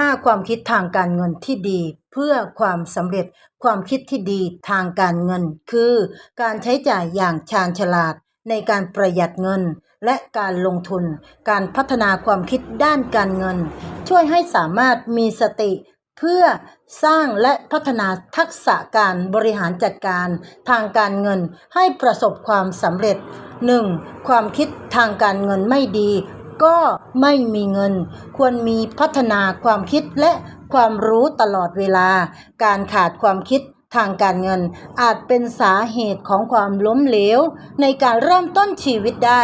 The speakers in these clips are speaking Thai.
5 ความคิดทางการเงินที่ดี เพื่อความสำเร็จความคิดที่ดีทางการเงิน คือ การใช้จ่ายอย่างชาญฉลาดในการประหยัดเงิน และการลงทุน การพัฒนาความคิดด้านการเงิน ช่วยให้สามารถมีสติ เพื่อสร้างและพัฒนาทักษะการบริหารจัดการทางการเงินให้ประสบความสำเร็จ 1. ความคิดทางการเงินไม่ดี ก็ไม่มีเงิน ควรมีพัฒนาความคิดและความรู้ตลอดเวลา การขาดความคิดทางการเงินอาจเป็นสาเหตุของความล้มเหลว ในการเริ่มต้นชีวิตได้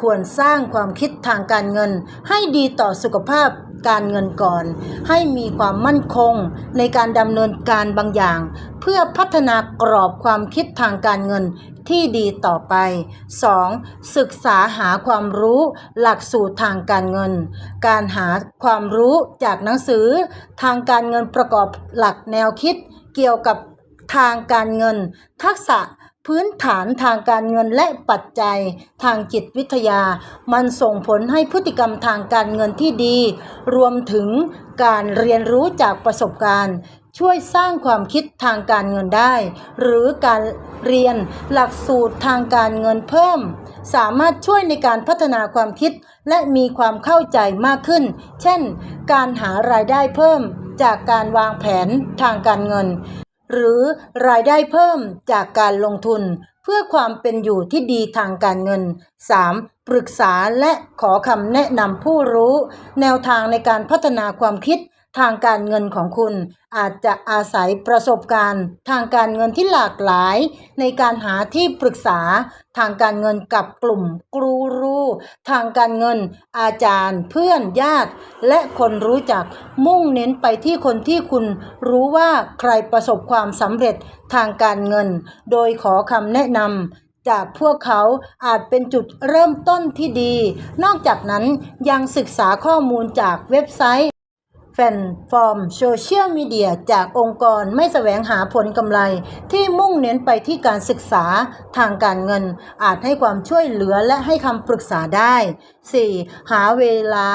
ควรสร้างความคิดทางการเงิน ให้ดีต่อสุขภาพการเงินก่อน ให้มีความมั่นคง ในการดำเนินการบางอย่าง เพื่อพัฒนากรอบความคิดทางการเงิน ที่ดีต่อไป 2. ศึกษาหาความรู้หลักสูตรทางการเงิน การหาความรู้จากหนังสือ ทางการเงินประกอบหลักแนวคิด เกี่ยวกับทางการเงิน ทักษะ พื้นฐานทางการเงินและปัจจัยทางจิตวิทยา มันส่งผลให้พฤติกรรมทางการเงินที่ดี รวมถึงการเรียนรู้จากประสบการณ์ ช่วยสร้างความคิดทางการเงินได้ หรือการเรียนหลักสูตรทางการเงินเพิ่ม สามารถช่วยในการพัฒนาความคิดและมีความเข้าใจมากขึ้น เช่น การหารายได้เพิ่มจากการวางแผนทางการเงิน หรือรายได้เพิ่มจากการลงทุน เพื่อความเป็นอยู่ที่ดีทางการเงิน 3. ปรึกษาและขอคำแนะนำผู้รู้ แนวทางในการพัฒนาความคิดทางการเงินของคุณ อาจจะอาศัยประสบการณ์ ทางการเงินที่หลากหลาย ในการหาที่ปรึกษา ทางการเงินกับกลุ่มกรูรูทางการเงิน อาจารย์ เพื่อนญาติ และคนรู้จักมุ่งเน้นไปที่คนที่คุณรู้ว่าใครประสบความสำเร็จทางการเงิน โดยขอคำแนะนำ จากพวกเขาอาจเป็นจุดเริ่มต้นที่ดี นอกจากนั้นยังศึกษาข้อมูลจากเว็บไซต์แฟนฟอร์มโซเชียลมีเดียจากองค์กรไม่แสวงหาผลกำไร ที่มุ่งเน้นไปที่การศึกษาทางการเงิน อาจให้ความช่วยเหลือและให้คำปรึกษาได้ 4. หาเวลา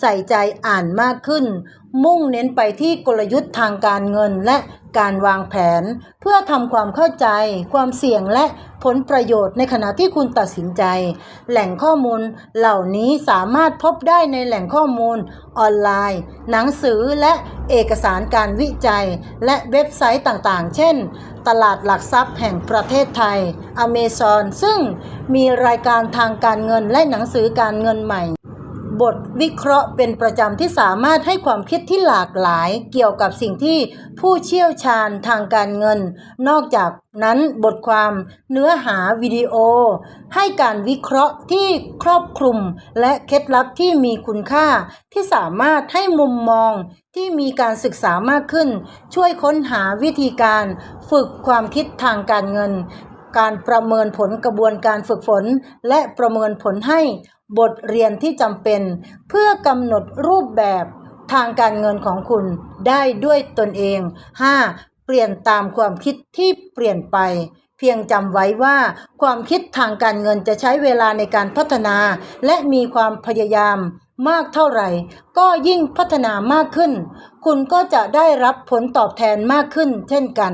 ใส่ใจอ่านมากขึ้น มุ่งเน้นไปที่กลยุทธ์ทางการเงินและการวางแผนเพื่อทำความเข้าใจ ความเสี่ยงและผลประโยชน์ในขณะที่คุณตัดสินใจ แหล่งข้อมูลเหล่านี้สามารถพบได้ในแหล่งข้อมูลออนไลน์ หนังสือและเอกสารการวิจัย และเว็บไซต์ต่างๆ เช่น ตลาดหลักทรัพย์แห่งประเทศไทย Amazon ซึ่งมีรายการทางการเงินและหนังสือการเงินใหม่ บทวิเคราะห์เป็นประจำที่สามารถให้ความคิดที่หลากหลายเกี่ยวกับสิ่งที่ผู้เชี่ยวชาญทางการเงิน นอกจากนั้นบทความเนื้อหาวิดีโอ ให้การวิเคราะห์ที่ครอบคลุม และเคล็ดลับที่มีคุณค่า ที่สามารถให้มุมมองที่มีการศึกษามากขึ้น ช่วยค้นหาวิธีการ ฝึกความคิดทางการเงิน การประเมินผลกระบวนการฝึกฝน และประเมินผลให้บทเรียนที่จำเป็น เพื่อกำหนดรูปแบบทางการเงินของคุณได้ด้วยตนเอง 5. เปลี่ยนตามความคิดที่เปลี่ยนไป เพียงจำไว้ว่าความคิดทางการเงินจะใช้เวลาในการพัฒนา และมีความพยายามมากเท่าไหร่ ก็ยิ่งพัฒนามากขึ้น คุณก็จะได้รับผลตอบแทนมากขึ้นเช่นกัน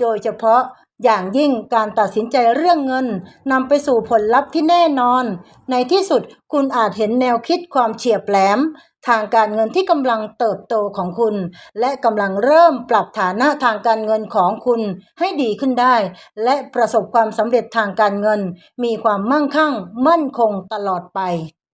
โดยเฉพาะ อย่างยิ่งการตัดสินใจเรื่องเงินนำไปสู่ผลลัพธ์ที่แน่นอน ในที่สุดคุณอาจเห็นแนวคิดความเฉียบแหลม ทางการเงินที่กำลังเติบโตของคุณ และกำลังเริ่มปรับฐานะทางการเงินของคุณให้ดีขึ้นได้ และประสบความสำเร็จทางการเงิน มีความมั่งคั่ง มั่นคงตลอดไป